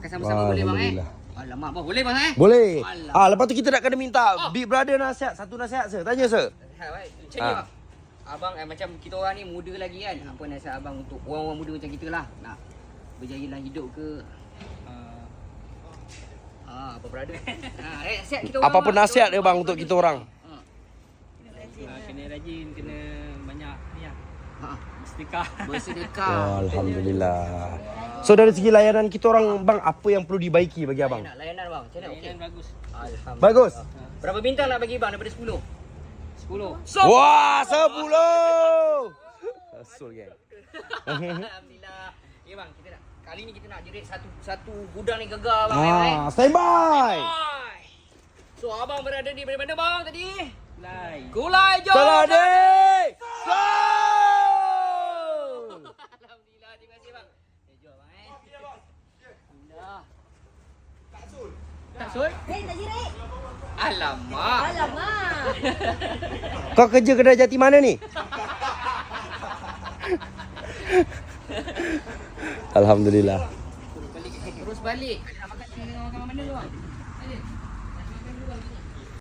Makan sama-sama boleh bang eh? Alhamdulillah. Alamak bang, boleh bang eh? Boleh. Alah. Ah, lepas tu kita nak kena minta Big Brother nasihat, satu nasihat sir. Tanya sir. Ha, baik. Macam Ah. bang. Abang eh, macam kita orang ni muda lagi kan. Apa nasihat abang untuk orang-orang muda macam kita lah. Nak berjaya dalam hidup ke? Uh, Ah, apa brother? ha, eh, nasihat kita orang. Apapun bang. nasihat dia bang untuk kita orang. Ha. uh, kena rajin, kena banyak ni lah. Ha. Istikah. Bersedekah. Oh, Alhamdulillah. So dari segi layanan kita orang bang apa yang perlu dibaiki bagi abang? Layanan, layanan bang. Macam mana? Okey. Layanan bagus. Alhamdulillah. Bagus. Berapa bintang nak bagi bang daripada 10? 10. Wah, sepuluh. Asul gang. Alhamdulillah. Ya bang, kita nak kali ni kita nak jerit satu satu gudang ni gegar bang eh. Ah, stand by. Hai. So abang berada di mana bang tadi? Lai. Kulai Jom. Salade. Alhamdulillah, terima kasih bang. Eh, jom bang eh. Alhamdulillah. Sul? Hei, tak jirik. Alamak. Alamak. Kau kerja kedai jati mana ni? Alhamdulillah. Terus balik. Nak makan dengan makan mana dulu bang? Balik.